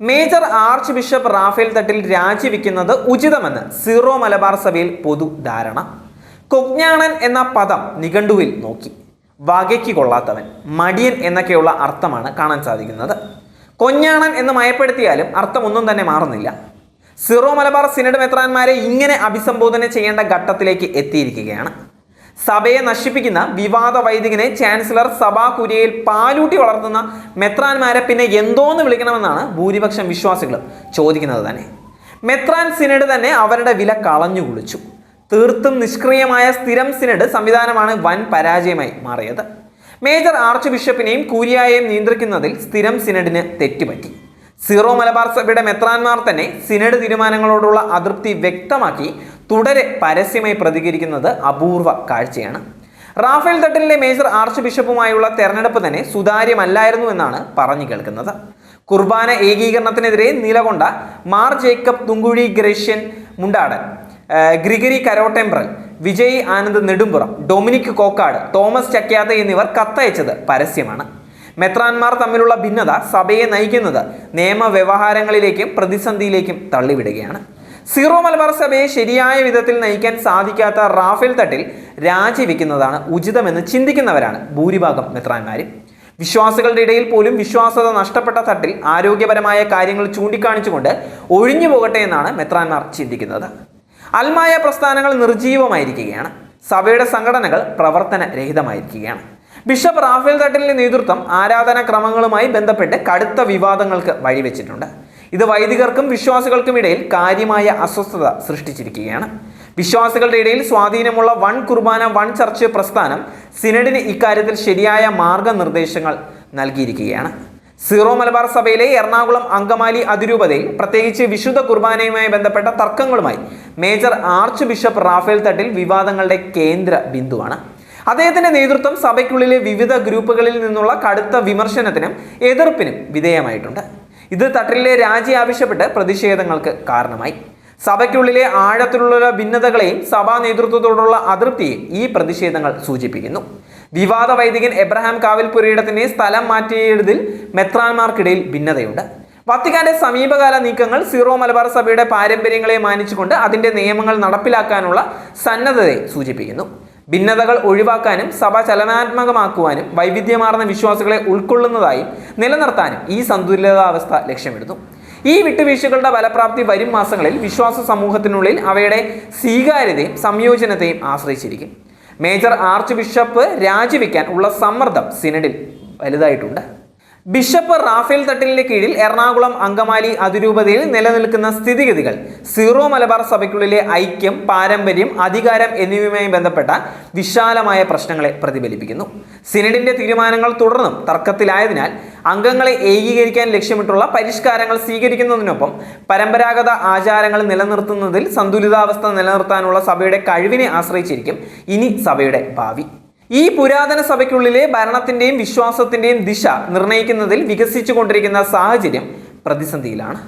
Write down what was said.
Major archbishop Rafale Thattil രാജിവെക്കുന്നത് ഉചിതമെന്ന് zero Malabar സഭയിൽ പൊതു ധാരണ. കൊജ്ഞാണൻ എന്ന പദം നിഘണ്ടുവിൽ നോക്കി. വകയ്ക്ക് കൊള്ളാത്തവൻ മടിയൻ എന്നൊക്കെയുള്ള അർത്ഥമാണ് കാണാൻ സാധിക്കുന്നത്. കൊഞ്ഞാണൻ എന്ന് മയപ്പെടുത്തിയാലും അർത്ഥം ഒന്നും തന്നെ മാറുന്നില്ല. സിറോ മലബാർ സിനഡ് മെത്രാന്മാരെ ഇങ്ങനെ അഭിസംബോധന ചെയ്യേണ്ട ഘട്ടത്തിലേക്ക് എത്തിയിരിക്കുകയാണ്. സഭയെ നശിപ്പിക്കുന്ന വിവാദ വൈദികനെ ചാൻസലർ സഭാ കുര്യയിൽ പാലൂട്ടി വളർത്തുന്ന മെത്രാൻമാരെ പിന്നെ എന്തോന്ന് വിളിക്കണമെന്നാണ് ഭൂരിപക്ഷം വിശ്വാസികൾ ചോദിക്കുന്നത് തന്നെ. മെത്രാൻ സിനഡ് തന്നെ അവരുടെ വില കളഞ്ഞു കുളിച്ചു. തീർത്തും നിഷ്ക്രിയമായ സ്ഥിരം സിനഡ് സംവിധാനമാണ് വൻ പരാജയമായി മാറിയത്. മേജർ ആർച്ച് ബിഷപ്പിനെയും കൂരിയായെയും നിയന്ത്രിക്കുന്നതിൽ സ്ഥിരം സിനഡിന് തെറ്റുപറ്റി. സീറോ മലബാർ സഭയുടെ മെത്രാൻമാർ തന്നെ സിനഡ് തീരുമാനങ്ങളോടുള്ള അതൃപ്തി വ്യക്തമാക്കി തുടരെ പരസ്യമായി പ്രതികരിക്കുന്നത് അപൂർവ കാഴ്ചയാണ്. റാഫേൽ തട്ടിലെ മേജർ ആർച്ച് ബിഷപ്പുമായുള്ള തെരഞ്ഞെടുപ്പ് തന്നെ സുതാര്യമല്ലായിരുന്നു എന്നാണ് പറഞ്ഞു കേൾക്കുന്നത്. കുർബാന ഏകീകരണത്തിനെതിരെ നിലകൊണ്ട Mar Jacob Thoomkuzhy Grecian Mundadan Gregory കരോട്ടെമ്പ്രൽ Vijay Anand Nedumpuram Dominic Kokkat Thomas ചക്യാത എന്നിവർ കത്തയച്ചത് പരസ്യമാണ്. മെത്രാന്മാർ തമ്മിലുള്ള ഭിന്നത സഭയെ നയിക്കുന്നത് നിയമവ്യവഹാരങ്ങളിലേക്കും പ്രതിസന്ധിയിലേക്കും തള്ളിവിടുകയാണ്. സീറോ മലബാർ സഭയെ ശരിയായ വിധത്തിൽ നയിക്കാൻ സാധിക്കാത്ത റാഫേൽ തട്ടിൽ രാജിവെക്കുന്നതാണ് ഉചിതമെന്ന് ചിന്തിക്കുന്നവരാണ് ഭൂരിഭാഗം മെത്രാന്മാരും. വിശ്വാസികളുടെ ഇടയിൽ പോലും വിശ്വാസത നഷ്ടപ്പെട്ട തട്ടിൽ ആരോഗ്യപരമായ കാര്യങ്ങൾ ചൂണ്ടിക്കാണിച്ചുകൊണ്ട് ഒഴിഞ്ഞു പോകട്ടെ എന്നാണ് മെത്രാന്മാർ ചിന്തിക്കുന്നത്. അൽമായ പ്രസ്ഥാനങ്ങൾ നിർജീവമായിരിക്കുകയാണ് സഭയുടെ സംഘടനകൾ പ്രവർത്തന രഹിതമായിരിക്കുകയാണ് ബിഷപ്പ് റാഫേൽ തട്ടിലിന്റെ നേതൃത്വം ആരാധനാക്രമങ്ങളുമായി ബന്ധപ്പെട്ട് കടുത്ത വിവാദങ്ങൾക്ക് വഴിവെച്ചിട്ടുണ്ട്. ഇത് വൈദികർക്കും വിശ്വാസികൾക്കും ഇടയിൽ കാര്യമായ അസ്വസ്ഥത സൃഷ്ടിച്ചിരിക്കുകയാണ്. വിശ്വാസികളുടെ ഇടയിൽ സ്വാധീനമുള്ള വൺ കുർബാന വൺ ചർച്ച് പ്രസ്ഥാനം സിനഡിന് ഇക്കാര്യത്തിൽ ശരിയായ മാർഗനിർദ്ദേശങ്ങൾ നൽകിയിരിക്കുകയാണ്. സീറോ മലബാർ സഭയിലെ എറണാകുളം അങ്കമാലി അതിരൂപതയിൽ പ്രത്യേകിച്ച് വിശുദ്ധ കുർബാനയുമായി ബന്ധപ്പെട്ട തർക്കങ്ങളുമായി major archbishop Rafale Thattil വിവാദങ്ങളുടെ കേന്ദ്ര ബിന്ദുവാണ്. അദ്ദേഹത്തിന്റെ നേതൃത്വം സഭയ്ക്കുള്ളിലെ വിവിധ ഗ്രൂപ്പുകളിൽ നിന്നുള്ള കടുത്ത വിമർശനത്തിനും എതിർപ്പിനും വിധേയമായിട്ടുണ്ട്. ഇത് തട്ടിലെ രാജി ആവശ്യപ്പെട്ട് പ്രതിഷേധങ്ങൾക്ക് കാരണമായി. സഭയ്ക്കുള്ളിലെ ആഴത്തിലുള്ള ഭിന്നതകളെയും സഭാ നേതൃത്വത്തോടുള്ള അതൃപ്തിയെയും ഈ പ്രതിഷേധങ്ങൾ സൂചിപ്പിക്കുന്നു. വിവാദ വൈദികൻ എബ്രഹാം കാവിൽ പുരയിടത്തിനെ സ്ഥലം മാറ്റിയതിൽ മെത്രാൻമാർക്കിടയിൽ ഭിന്നതയുണ്ട്. വത്തിക്കാന്റെ സമീപകാല നീക്കങ്ങൾ സീറോ മലബാർ സഭയുടെ പാരമ്പര്യങ്ങളെ മാനിച്ചുകൊണ്ട് അതിന്റെ നിയമങ്ങൾ നടപ്പിലാക്കാനുള്ള സന്നദ്ധതയെ സൂചിപ്പിക്കുന്നു. ഭിന്നതകൾ ഒഴിവാക്കാനും സഭ ചലനാത്മകമാക്കുവാനും വൈവിധ്യമാർന്ന വിശ്വാസികളെ ഉൾക്കൊള്ളുന്നതായും നിലനിർത്താനും ഈ സന്തുലിതാവസ്ഥ ലക്ഷ്യമിടുന്നു. ഈ വിട്ടുവീഴ്ചകളുടെ ഫലപ്രാപ്തി വരും മാസങ്ങളിൽ വിശ്വാസ സമൂഹത്തിനുള്ളിൽ അവയുടെ സ്വീകാര്യതയും സംയോജനത്തെയും ആശ്രയിച്ചിരിക്കും. മേജർ ആർച്ച് ബിഷപ്പ് രാജിവെക്കാൻ ഉള്ള സമ്മർദ്ദം സിനഡിൽ വലുതായിട്ടുണ്ട്. ബിഷപ്പ് റാഫേൽ തട്ടിലിന്റെ കീഴിൽ എറണാകുളം അങ്കമാലി അതിരൂപതയിൽ നിലനിൽക്കുന്ന സ്ഥിതിഗതികൾ സീറോ മലബാർ സഭയ്ക്കുള്ളിലെ ഐക്യം പാരമ്പര്യം അധികാരം എന്നിവയുമായി ബന്ധപ്പെട്ട വിശാലമായ പ്രശ്നങ്ങളെ പ്രതിഫലിപ്പിക്കുന്നു. സിനഡിന്റെ തീരുമാനങ്ങൾ തുടർന്നും തർക്കത്തിലായതിനാൽ അംഗങ്ങളെ ഏകീകരിക്കാൻ ലക്ഷ്യമിട്ടുള്ള പരിഷ്കാരങ്ങൾ സ്വീകരിക്കുന്നതിനൊപ്പം പരമ്പരാഗത ആചാരങ്ങൾ നിലനിർത്തുന്നതിൽ സന്തുലിതാവസ്ഥ നിലനിർത്താനുള്ള സഭയുടെ കഴിവിനെ ആശ്രയിച്ചിരിക്കും ഇനി സഭയുടെ ഭാവി. ഈ പുരാതന സഭയ്ക്കുള്ളിലെ ഭരണത്തിന്റെയും വിശ്വാസത്തിന്റെയും ദിശ നിർണയിക്കുന്നതിൽ വികസിച്ചുകൊണ്ടിരിക്കുന്ന സാഹചര്യം പ്രതിസന്ധിയിലാണ്.